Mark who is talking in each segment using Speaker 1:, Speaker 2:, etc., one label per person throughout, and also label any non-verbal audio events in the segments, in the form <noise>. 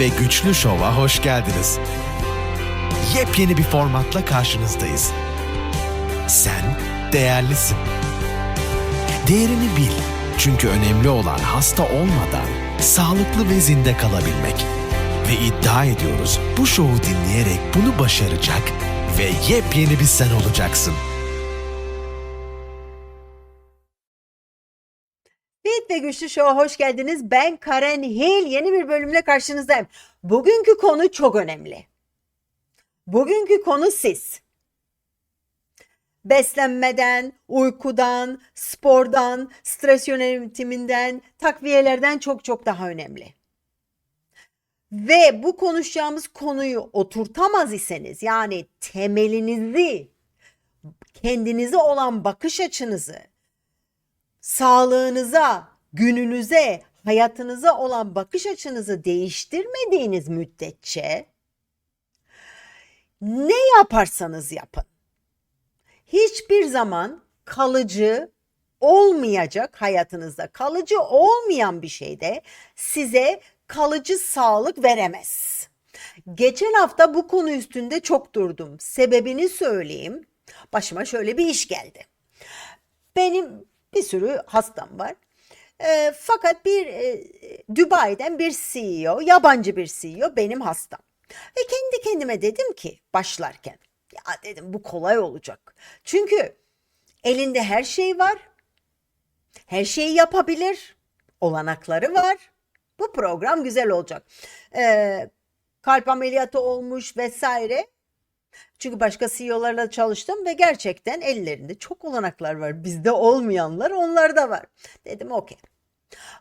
Speaker 1: Ve Güçlü Şov'a hoş geldiniz. Yepyeni bir formatla karşınızdayız. Sen değerlisin. Değerini bil. Çünkü önemli olan hasta olmadan sağlıklı ve zinde kalabilmek. Ve iddia ediyoruz bu şovu dinleyerek bunu başaracak ve yepyeni bir sen olacaksın.
Speaker 2: Ve Güçlü Show'a hoş geldiniz. Ben Karen Hill. Yeni bir bölümle karşınızdayım. Bugünkü konu çok önemli. Bugünkü konu siz. Beslenmeden, uykudan, spordan, stres yönetiminden, takviyelerden çok çok daha önemli. Ve bu konuşacağımız konuyu oturtamaz iseniz yani temelinizi, kendinize olan bakış açınızı, sağlığınıza, gününüze, hayatınıza olan bakış açınızı değiştirmediğiniz müddetçe ne yaparsanız yapın hiçbir zaman kalıcı olmayacak hayatınızda kalıcı olmayan bir şeyde size kalıcı sağlık veremez. Geçen hafta bu konu üstünde çok durdum. Sebebini söyleyeyim. Başıma şöyle bir iş geldi. Benim bir sürü hastam var. E, fakat bir e, Dubai'den bir CEO, yabancı bir CEO benim hastam. Ve kendi kendime dedim ki başlarken ya dedim bu kolay olacak. Çünkü elinde her şey var. Her şeyi yapabilir. Olanakları var. Bu program güzel olacak. E, kalp ameliyatı olmuş vesaire. Çünkü başka CEO'larla çalıştım ve gerçekten ellerinde çok olanaklar var. Bizde olmayanlar onlarda var. Dedim okey.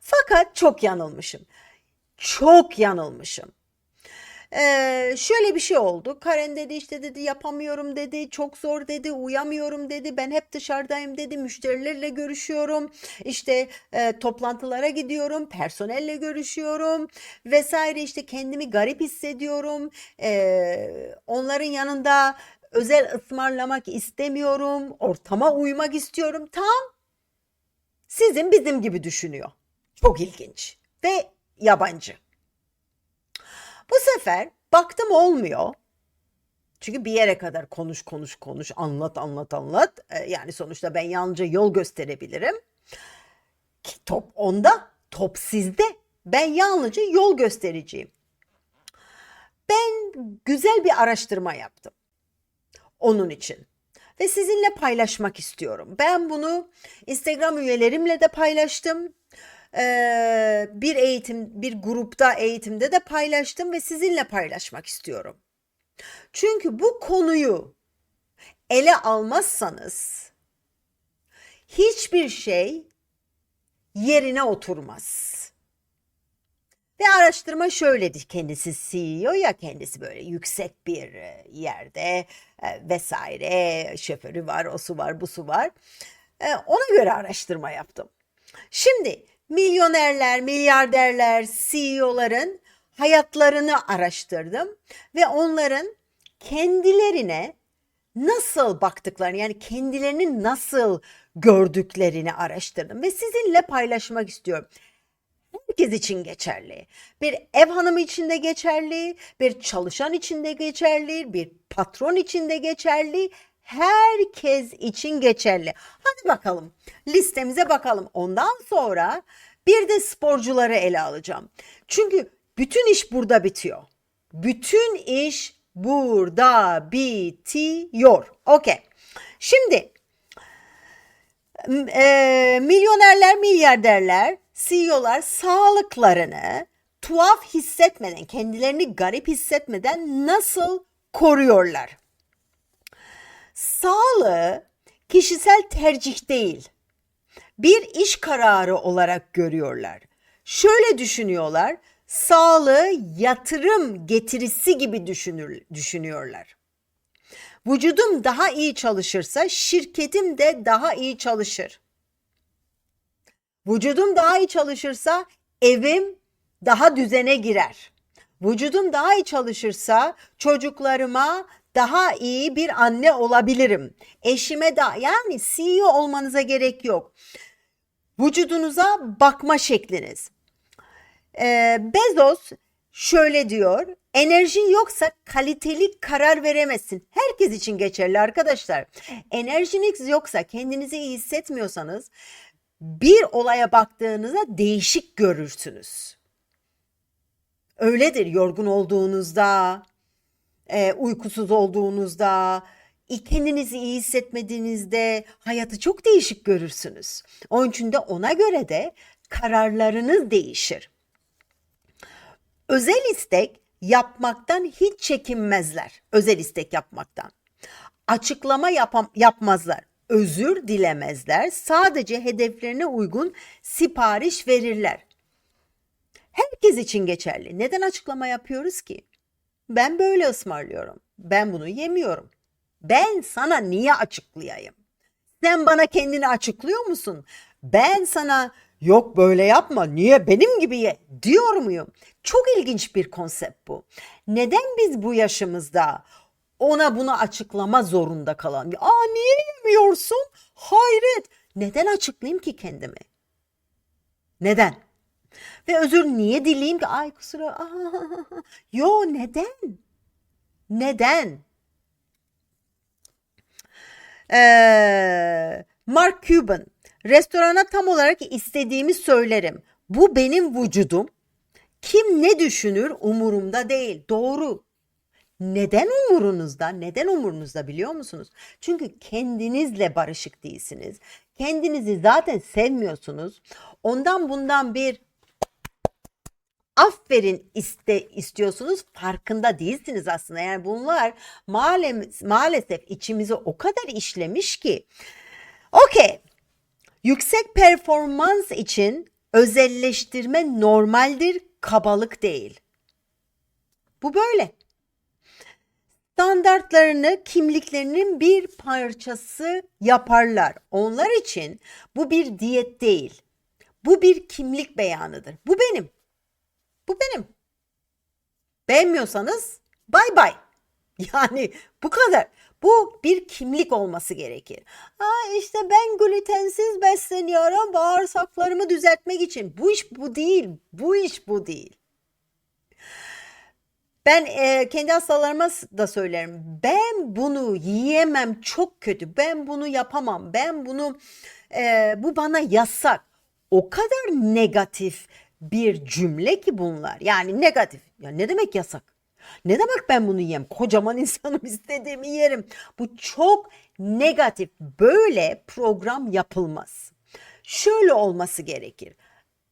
Speaker 2: Fakat çok yanılmışım. Çok yanılmışım. Ee, şöyle bir şey oldu. Karen dedi işte dedi yapamıyorum dedi. Çok zor dedi. Uyamıyorum dedi. Ben hep dışarıdayım dedi. Müşterilerle görüşüyorum. İşte e, toplantılara gidiyorum. Personelle görüşüyorum. Vesaire işte kendimi garip hissediyorum. Ee, onların yanında özel ısmarlamak istemiyorum. Ortama uymak istiyorum. Tam sizin bizim gibi düşünüyor. Çok ilginç ve yabancı. Bu sefer baktım olmuyor. Çünkü bir yere kadar konuş konuş konuş anlat anlat anlat. Ee, yani sonuçta ben yalnızca yol gösterebilirim. Ki top onda, top sizde. Ben yalnızca yol göstereceğim. Ben güzel bir araştırma yaptım. Onun için. Ve sizinle paylaşmak istiyorum. Ben bunu Instagram üyelerimle de paylaştım. Ee, bir eğitim, bir grupta eğitimde de paylaştım ve sizinle paylaşmak istiyorum. Çünkü bu konuyu ele almazsanız hiçbir şey yerine oturmaz. Ve araştırma şöyledir. Kendisi CEO ya kendisi böyle yüksek bir e, yerde e, vesaire şoförü var, o su var, bu su var. E, ona göre araştırma yaptım. Şimdi milyonerler, milyarderler, CEO'ların hayatlarını araştırdım ve onların kendilerine nasıl baktıklarını yani kendilerini nasıl gördüklerini araştırdım ve sizinle paylaşmak istiyorum. Herkes için geçerli. Bir ev hanımı için de geçerli, bir çalışan için de geçerli, bir patron için de geçerli, herkes için geçerli. Hadi bakalım listemize bakalım. Ondan sonra bir de sporcuları ele alacağım. Çünkü bütün iş burada bitiyor. Bütün iş burada bitiyor. Okey. Şimdi e, milyonerler, milyarderler, CEO'lar sağlıklarını tuhaf hissetmeden, kendilerini garip hissetmeden nasıl koruyorlar? Sağlığı kişisel tercih değil, bir iş kararı olarak görüyorlar. Şöyle düşünüyorlar, sağlığı yatırım getirisi gibi düşünür, düşünüyorlar. Vücudum daha iyi çalışırsa şirketim de daha iyi çalışır. Vücudum daha iyi çalışırsa evim daha düzene girer. Vücudum daha iyi çalışırsa çocuklarıma daha iyi bir anne olabilirim. Eşime da yani CEO olmanıza gerek yok. Vücudunuza bakma şekliniz. Ee, Bezos Şöyle diyor, enerjin yoksa kaliteli karar veremezsin. Herkes için geçerli arkadaşlar. Enerjiniz yoksa, kendinizi iyi hissetmiyorsanız bir olaya baktığınızda değişik görürsünüz. Öyledir yorgun olduğunuzda, e, uykusuz olduğunuzda, kendinizi iyi hissetmediğinizde hayatı çok değişik görürsünüz. Onun için de ona göre de kararlarınız değişir. Özel istek yapmaktan hiç çekinmezler. Özel istek yapmaktan. Açıklama yapam- yapmazlar. Özür dilemezler. Sadece hedeflerine uygun sipariş verirler. Herkes için geçerli. Neden açıklama yapıyoruz ki? Ben böyle ısmarlıyorum. Ben bunu yemiyorum. Ben sana niye açıklayayım? Sen bana kendini açıklıyor musun? Ben sana yok böyle yapma niye benim gibi ye diyor muyum? Çok ilginç bir konsept bu. Neden biz bu yaşımızda ona bunu açıklama zorunda kalan? Aa niye yemiyorsun? Hayret. Neden açıklayayım ki kendimi? Neden? Ve özür niye dileyim ki? Ay kusura. Aa, <laughs> yo neden? Neden? Ee, Mark Cuban, restorana tam olarak istediğimi söylerim. Bu benim vücudum. Kim ne düşünür umurumda değil. Doğru. Neden umurunuzda? Neden umurunuzda biliyor musunuz? Çünkü kendinizle barışık değilsiniz. Kendinizi zaten sevmiyorsunuz. Ondan bundan bir aferin iste istiyorsunuz farkında değilsiniz aslında. Yani bunlar maalesef, içimize o kadar işlemiş ki. Okey. Yüksek performans için özelleştirme normaldir, kabalık değil. Bu böyle. Standartlarını kimliklerinin bir parçası yaparlar. Onlar için bu bir diyet değil. Bu bir kimlik beyanıdır. Bu benim. Bu benim. Beğenmiyorsanız bay bay. <laughs> Yani bu kadar. Bu bir kimlik olması gerekir. Aa işte ben glutensiz besleniyorum bağırsaklarımı düzeltmek için. Bu iş bu değil. Bu iş bu değil. Ben e, kendi hastalarıma da söylerim. Ben bunu yiyemem çok kötü. Ben bunu yapamam. Ben bunu e, bu bana yasak. O kadar negatif bir cümle ki bunlar. Yani negatif. Ya ne demek yasak? Ne demek ben bunu yiyeyim? Kocaman <laughs> insanım istediğimi yerim. Bu çok negatif. Böyle program yapılmaz. Şöyle olması gerekir.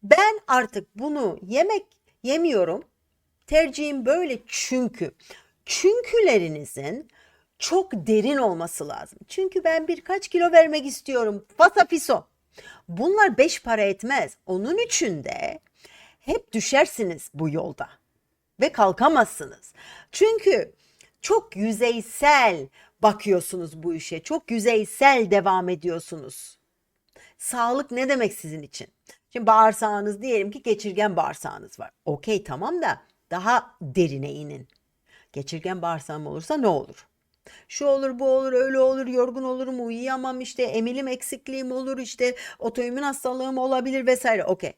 Speaker 2: Ben artık bunu yemek yemiyorum. Tercihim böyle çünkü. Çünkülerinizin çok derin olması lazım. Çünkü ben birkaç kilo vermek istiyorum. Fasafiso. Bunlar beş para etmez. Onun için de hep düşersiniz bu yolda ve kalkamazsınız. Çünkü çok yüzeysel bakıyorsunuz bu işe. Çok yüzeysel devam ediyorsunuz. Sağlık ne demek sizin için? Şimdi bağırsağınız diyelim ki geçirgen bağırsağınız var. Okey tamam da daha derine inin. Geçirgen bağırsağım olursa ne olur? Şu olur bu olur öyle olur yorgun olurum uyuyamam işte emilim eksikliğim olur işte otoimmün hastalığım olabilir vesaire. Okey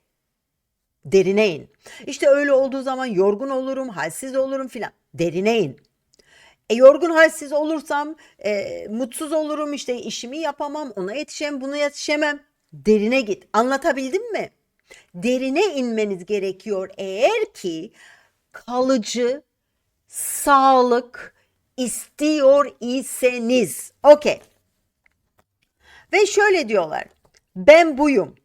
Speaker 2: derine in. İşte öyle olduğu zaman yorgun olurum, halsiz olurum filan. Derine in. E, yorgun halsiz olursam e, mutsuz olurum işte işimi yapamam, ona yetişemem, buna yetişemem. Derine git. Anlatabildim mi? Derine inmeniz gerekiyor eğer ki kalıcı sağlık istiyor iseniz. Okey. Ve şöyle diyorlar. Ben buyum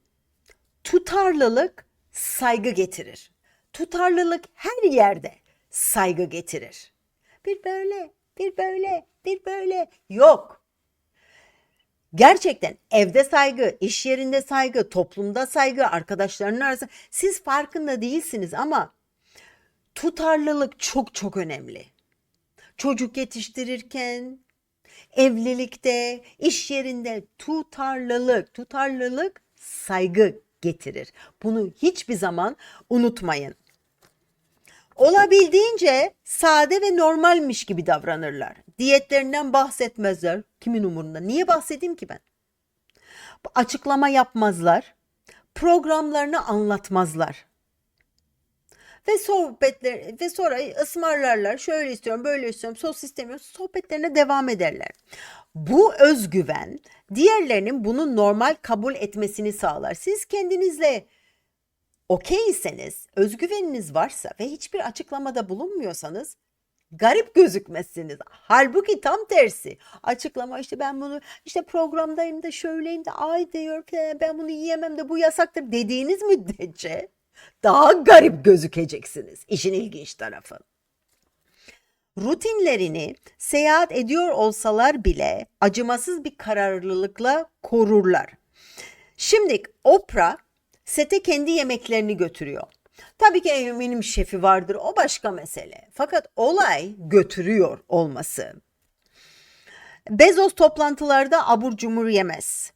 Speaker 2: tutarlılık saygı getirir. Tutarlılık her yerde saygı getirir. Bir böyle, bir böyle, bir böyle yok. Gerçekten evde saygı, iş yerinde saygı, toplumda saygı, arkadaşlarının arasında siz farkında değilsiniz ama tutarlılık çok çok önemli. Çocuk yetiştirirken, evlilikte, iş yerinde tutarlılık, tutarlılık saygı getirir. Bunu hiçbir zaman unutmayın. Olabildiğince sade ve normalmiş gibi davranırlar. Diyetlerinden bahsetmezler. Kimin umurunda? Niye bahsedeyim ki ben? Açıklama yapmazlar. Programlarını anlatmazlar. Ve sohbetler ve sonra ısmarlarlar. Şöyle istiyorum, böyle istiyorum, sos istemiyorum. Sohbetlerine devam ederler. Bu özgüven diğerlerinin bunu normal kabul etmesini sağlar. Siz kendinizle okeyseniz, özgüveniniz varsa ve hiçbir açıklamada bulunmuyorsanız garip gözükmezsiniz. Halbuki tam tersi. Açıklama işte ben bunu işte programdayım da şöyleyim de ay diyor ki ben bunu yiyemem de bu yasaktır dediğiniz müddetçe daha garip gözükeceksiniz. İşin ilginç tarafı. Rutinlerini seyahat ediyor olsalar bile acımasız bir kararlılıkla korurlar. Şimdi Oprah sete kendi yemeklerini götürüyor. Tabii ki eminim şefi vardır o başka mesele. Fakat olay götürüyor olması. Bezos toplantılarda abur cumur yemez.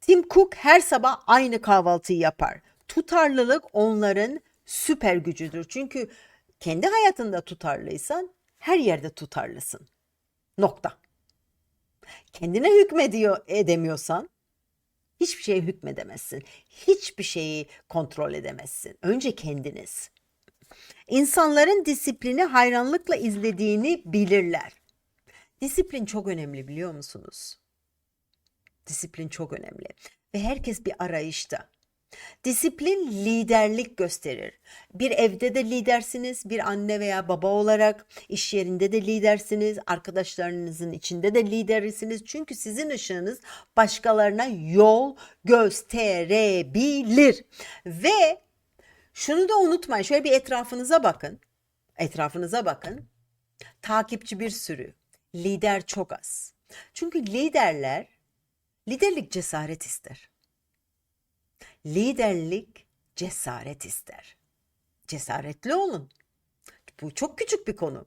Speaker 2: Tim Cook her sabah aynı kahvaltıyı yapar. Tutarlılık onların süper gücüdür. Çünkü kendi hayatında tutarlıysan her yerde tutarlısın. Nokta. Kendine hükmediyor edemiyorsan hiçbir şeye hükmedemezsin. Hiçbir şeyi kontrol edemezsin. Önce kendiniz. İnsanların disiplini hayranlıkla izlediğini bilirler. Disiplin çok önemli biliyor musunuz? Disiplin çok önemli ve herkes bir arayışta. Disiplin liderlik gösterir. Bir evde de lidersiniz, bir anne veya baba olarak, iş yerinde de lidersiniz, arkadaşlarınızın içinde de liderisiniz. Çünkü sizin ışığınız başkalarına yol gösterebilir. Ve şunu da unutmayın, şöyle bir etrafınıza bakın. Etrafınıza bakın. Takipçi bir sürü, lider çok az. Çünkü liderler, liderlik cesaret ister. Liderlik cesaret ister. Cesaretli olun. Bu çok küçük bir konu.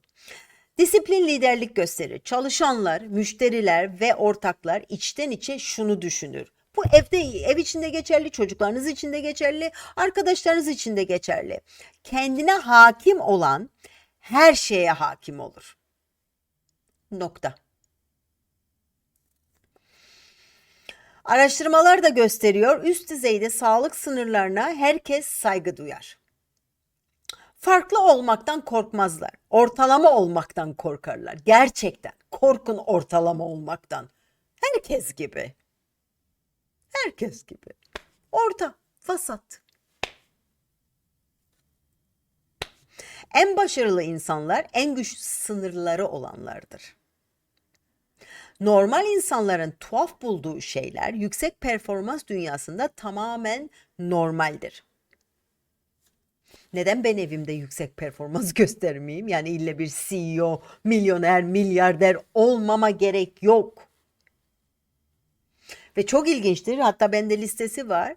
Speaker 2: Disiplin liderlik gösterir. Çalışanlar, müşteriler ve ortaklar içten içe şunu düşünür. Bu evde ev içinde geçerli, çocuklarınız için de geçerli, arkadaşlarınız için de geçerli. Kendine hakim olan her şeye hakim olur. Nokta. Araştırmalar da gösteriyor üst düzeyde sağlık sınırlarına herkes saygı duyar. Farklı olmaktan korkmazlar. Ortalama olmaktan korkarlar. Gerçekten korkun ortalama olmaktan. Herkes gibi. Herkes gibi. Orta, vasat. En başarılı insanlar en güçlü sınırları olanlardır. Normal insanların tuhaf bulduğu şeyler yüksek performans dünyasında tamamen normaldir. Neden ben evimde yüksek performans <laughs> göstermeyeyim? Yani ille bir CEO, milyoner, milyarder olmama gerek yok. Ve çok ilginçtir. Hatta bende listesi var.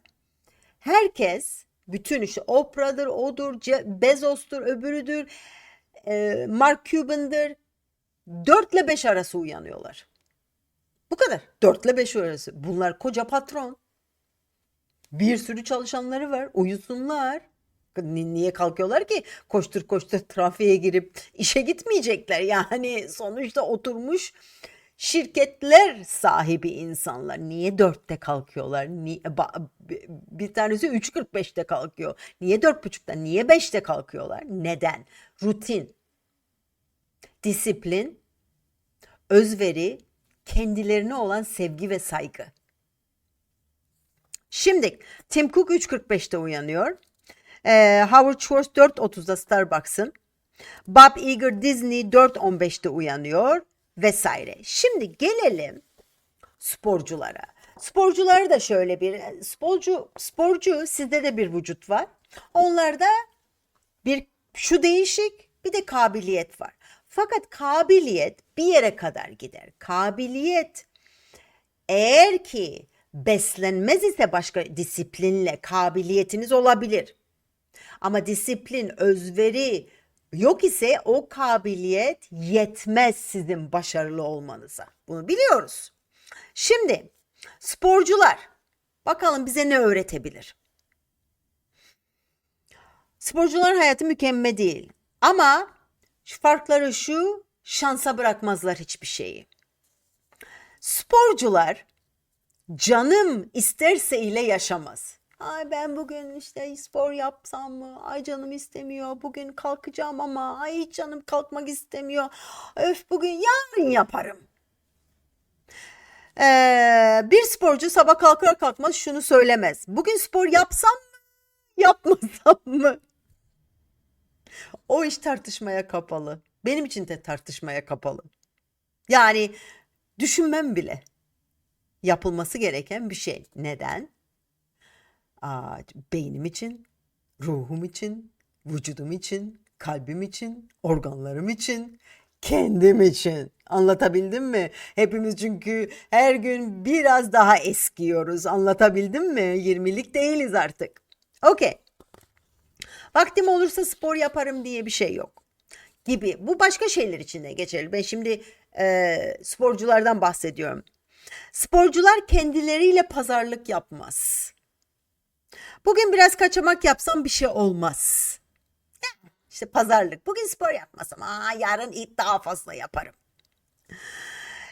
Speaker 2: Herkes bütün işte Oprah'dır, odur, Bezos'tur, öbürüdür, Mark Cuban'dır. 4 ile 5 arası uyanıyorlar. Bu kadar. 4 ile 5 arası. Bunlar koca patron. Bir sürü çalışanları var. Uyusunlar. Ni- Niye kalkıyorlar ki? Koştur koştur trafiğe girip işe gitmeyecekler. Yani sonuçta oturmuş şirketler sahibi insanlar. Niye dörtte kalkıyorlar? Niye, bir tanesi 3.45'te kalkıyor. Niye dört buçukta? Niye beşte kalkıyorlar? Neden? Rutin, disiplin, özveri, kendilerine olan sevgi ve saygı. Şimdi Tim Cook 3.45'te uyanıyor. Ee, Howard Schultz 4.30'da Starbucks'ın. Bob Iger Disney 4.15'te uyanıyor vesaire. Şimdi gelelim sporculara. Sporcuları da şöyle bir sporcu sporcu sizde de bir vücut var. Onlarda bir şu değişik bir de kabiliyet var. Fakat kabiliyet bir yere kadar gider. Kabiliyet eğer ki beslenmez ise başka disiplinle kabiliyetiniz olabilir. Ama disiplin, özveri yok ise o kabiliyet yetmez sizin başarılı olmanıza. Bunu biliyoruz. Şimdi sporcular bakalım bize ne öğretebilir? Sporcuların hayatı mükemmel değil. Ama farkları şu, şansa bırakmazlar hiçbir şeyi. Sporcular canım isterse ile yaşamaz. Ay ben bugün işte spor yapsam mı? Ay canım istemiyor. Bugün kalkacağım ama ay hiç canım kalkmak istemiyor. Öf bugün yarın yaparım. Ee, bir sporcu sabah kalkar kalkmaz şunu söylemez. Bugün spor yapsam mı? Yapmasam mı? O iş tartışmaya kapalı. Benim için de tartışmaya kapalı. Yani düşünmem bile. Yapılması gereken bir şey. Neden? Aa, beynim için, ruhum için, vücudum için, kalbim için, organlarım için, kendim için. Anlatabildim mi? Hepimiz çünkü her gün biraz daha eskiyoruz. Anlatabildim mi? 20'lik değiliz artık. Okey. Vaktim olursa spor yaparım diye bir şey yok. Gibi. Bu başka şeyler için de geçerli. Ben şimdi e, sporculardan bahsediyorum. Sporcular kendileriyle pazarlık yapmaz. Bugün biraz kaçamak yapsam bir şey olmaz. İşte pazarlık. Bugün spor yapmasam, aa, yarın daha fazla yaparım.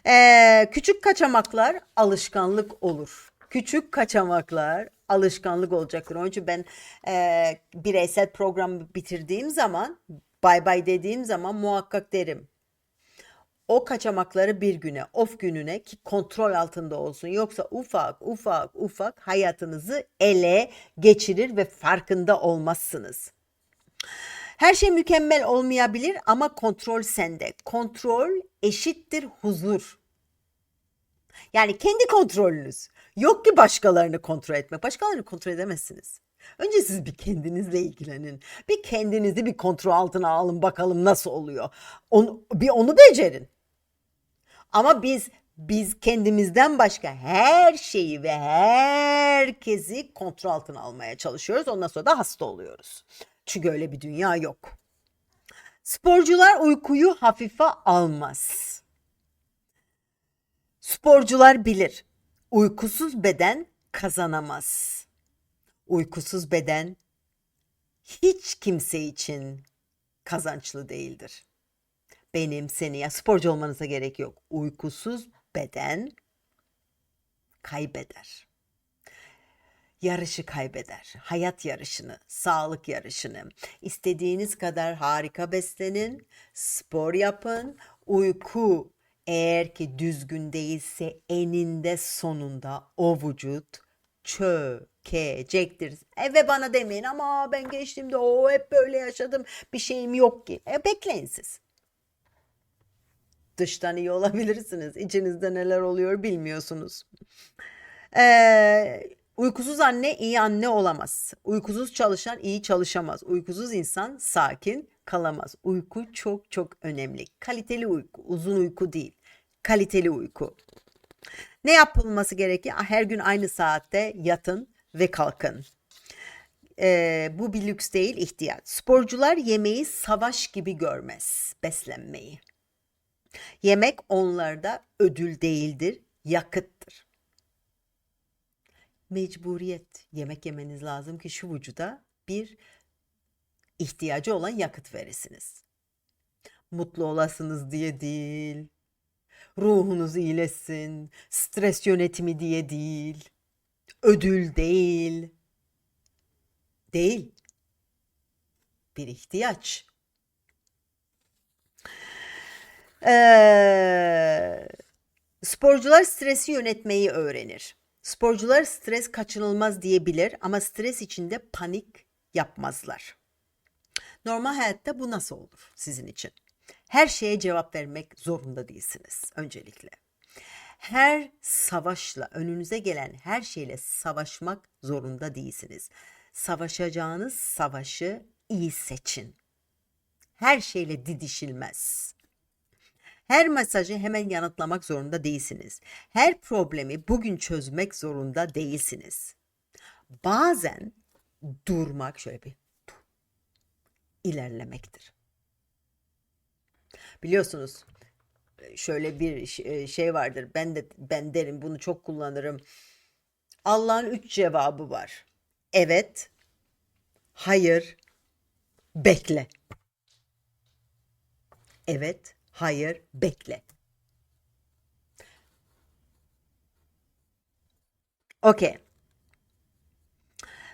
Speaker 2: Ee, küçük kaçamaklar alışkanlık olur. Küçük kaçamaklar alışkanlık olacaktır. Onun için ben e, bireysel programı bitirdiğim zaman, bay bay dediğim zaman muhakkak derim. O kaçamakları bir güne, off gününe ki kontrol altında olsun. Yoksa ufak ufak ufak hayatınızı ele geçirir ve farkında olmazsınız. Her şey mükemmel olmayabilir ama kontrol sende. Kontrol eşittir huzur. Yani kendi kontrolünüz. Yok ki başkalarını kontrol etmek. Başkalarını kontrol edemezsiniz. Önce siz bir kendinizle ilgilenin. Bir kendinizi bir kontrol altına alın bakalım nasıl oluyor. Onu, bir onu becerin. Ama biz biz kendimizden başka her şeyi ve herkesi kontrol altına almaya çalışıyoruz. Ondan sonra da hasta oluyoruz. Çünkü öyle bir dünya yok. Sporcular uykuyu hafife almaz. Sporcular bilir. Uykusuz beden kazanamaz. Uykusuz beden hiç kimse için kazançlı değildir. Benim seni ya sporcu olmanıza gerek yok. Uykusuz beden kaybeder. Yarışı kaybeder. Hayat yarışını, sağlık yarışını. İstediğiniz kadar harika beslenin, spor yapın. Uyku eğer ki düzgün değilse eninde sonunda o vücut çökecektir. E ve bana demeyin ama ben geçtiğimde o hep böyle yaşadım bir şeyim yok ki. E bekleyin siz. Dıştan iyi olabilirsiniz. İçinizde neler oluyor bilmiyorsunuz. Ee, uykusuz anne iyi anne olamaz. Uykusuz çalışan iyi çalışamaz. Uykusuz insan sakin kalamaz. Uyku çok çok önemli. Kaliteli uyku, uzun uyku değil. Kaliteli uyku. Ne yapılması gerekiyor? Her gün aynı saatte yatın ve kalkın. Ee, bu bir lüks değil, ihtiyaç. Sporcular yemeği savaş gibi görmez, beslenmeyi. Yemek onlarda ödül değildir, yakıttır. Mecburiyet. Yemek yemeniz lazım ki şu vücuda bir ihtiyacı olan yakıt veresiniz. Mutlu olasınız diye değil, ruhunuz iyileşsin, stres yönetimi diye değil, ödül değil, değil, bir ihtiyaç. Ee, sporcular stresi yönetmeyi öğrenir. Sporcular stres kaçınılmaz diyebilir ama stres içinde panik yapmazlar. Normal hayatta bu nasıl olur sizin için? Her şeye cevap vermek zorunda değilsiniz öncelikle. Her savaşla önünüze gelen her şeyle savaşmak zorunda değilsiniz. Savaşacağınız savaşı iyi seçin. Her şeyle didişilmez. Her mesajı hemen yanıtlamak zorunda değilsiniz. Her problemi bugün çözmek zorunda değilsiniz. Bazen durmak şöyle bir ilerlemektir. Biliyorsunuz şöyle bir ş- şey vardır. Ben de ben derim bunu çok kullanırım. Allah'ın üç cevabı var. Evet, hayır, bekle. Evet, hayır, bekle. Okey.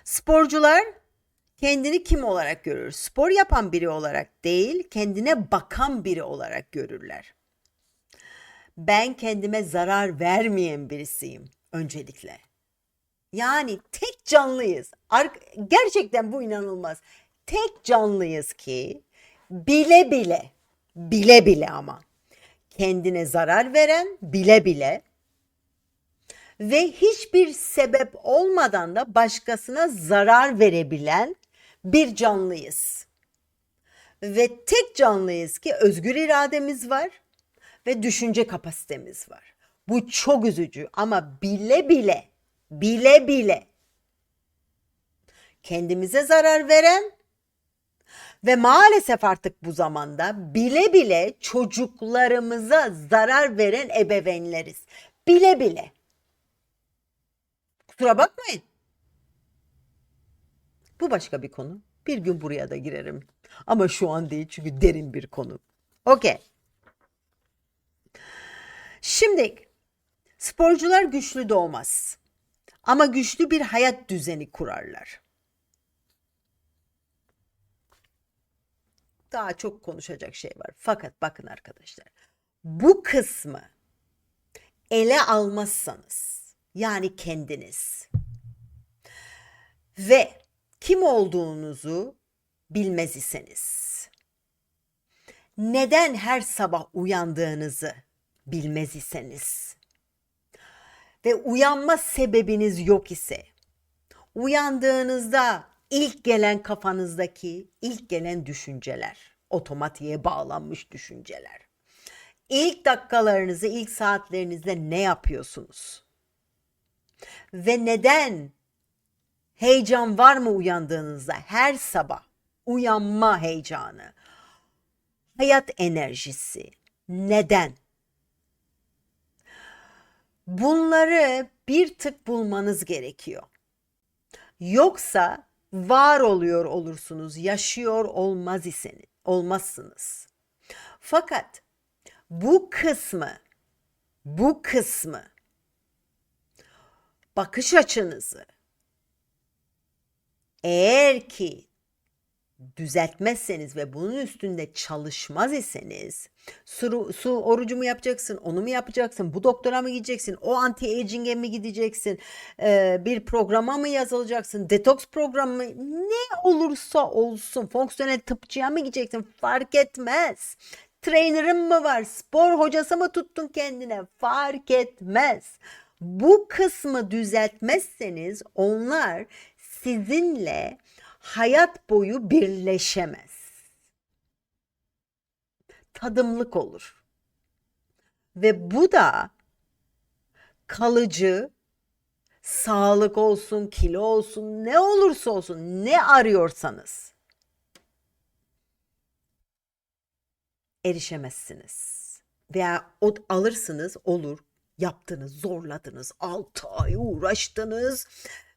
Speaker 2: Sporcular kendini kim olarak görür? Spor yapan biri olarak değil, kendine bakan biri olarak görürler. Ben kendime zarar vermeyen birisiyim öncelikle. Yani tek canlıyız. Gerçekten bu inanılmaz. Tek canlıyız ki bile bile, bile bile ama kendine zarar veren bile bile ve hiçbir sebep olmadan da başkasına zarar verebilen bir canlıyız. Ve tek canlıyız ki özgür irademiz var ve düşünce kapasitemiz var. Bu çok üzücü ama bile bile, bile bile kendimize zarar veren ve maalesef artık bu zamanda bile bile çocuklarımıza zarar veren ebeveynleriz. Bile bile. Kusura bakmayın. Bu başka bir konu. Bir gün buraya da girerim. Ama şu an değil çünkü derin bir konu. Okey. Şimdi sporcular güçlü doğmaz. Ama güçlü bir hayat düzeni kurarlar. Daha çok konuşacak şey var. Fakat bakın arkadaşlar. Bu kısmı ele almazsanız yani kendiniz ve kim olduğunuzu bilmez iseniz. Neden her sabah uyandığınızı bilmez iseniz. Ve uyanma sebebiniz yok ise uyandığınızda ilk gelen kafanızdaki ilk gelen düşünceler otomatiğe bağlanmış düşünceler. İlk dakikalarınızı, ilk saatlerinizde ne yapıyorsunuz? Ve neden heyecan var mı uyandığınızda her sabah? Uyanma heyecanı, hayat enerjisi. Neden? Bunları bir tık bulmanız gerekiyor. Yoksa var oluyor olursunuz, yaşıyor olmaz iseniz, olmazsınız. Fakat bu kısmı, bu kısmı bakış açınızı eğer ki düzeltmezseniz ve bunun üstünde çalışmaz iseniz su, su orucu mu yapacaksın, onu mu yapacaksın, bu doktora mı gideceksin, o anti-aging'e mi gideceksin, e, bir programa mı yazılacaksın, detoks programı mı, ne olursa olsun fonksiyonel tıpçıya mı gideceksin fark etmez. Trainer'ın mı var, spor hocası mı tuttun kendine fark etmez. Bu kısmı düzeltmezseniz onlar sizinle hayat boyu birleşemez. Tadımlık olur. Ve bu da kalıcı sağlık olsun, kilo olsun, ne olursa olsun, ne arıyorsanız erişemezsiniz. Veya o alırsınız olur, yaptınız, zorladınız, 6 ay uğraştınız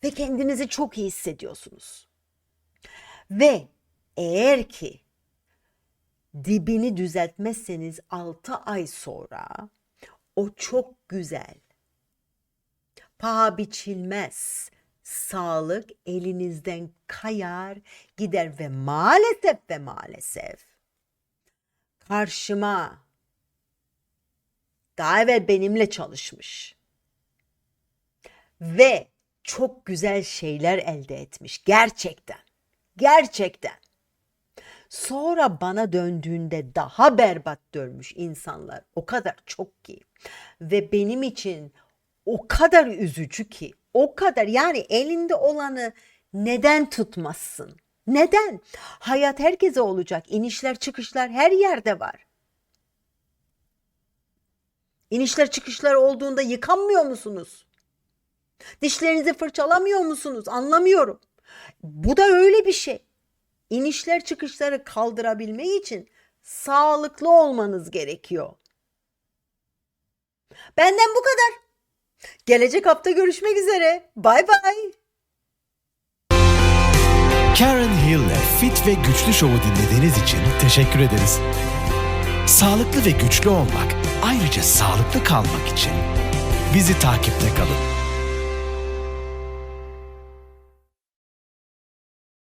Speaker 2: ve kendinizi çok iyi hissediyorsunuz. Ve eğer ki dibini düzeltmezseniz 6 ay sonra o çok güzel, paha biçilmez sağlık elinizden kayar gider ve maalesef ve maalesef karşıma daha evvel benimle çalışmış ve çok güzel şeyler elde etmiş gerçekten. Gerçekten. Sonra bana döndüğünde daha berbat dönmüş insanlar o kadar çok ki ve benim için o kadar üzücü ki o kadar yani elinde olanı neden tutmazsın? Neden? Hayat herkese olacak. İnişler çıkışlar her yerde var. İnişler çıkışlar olduğunda yıkanmıyor musunuz? Dişlerinizi fırçalamıyor musunuz? Anlamıyorum. Bu da öyle bir şey. İnişler çıkışları kaldırabilmek için sağlıklı olmanız gerekiyor. Benden bu kadar. Gelecek hafta görüşmek üzere. Bay bay.
Speaker 1: Karen Hill'le Fit ve Güçlü Show'u dinlediğiniz için teşekkür ederiz. Sağlıklı ve güçlü olmak, ayrıca sağlıklı kalmak için bizi takipte kalın.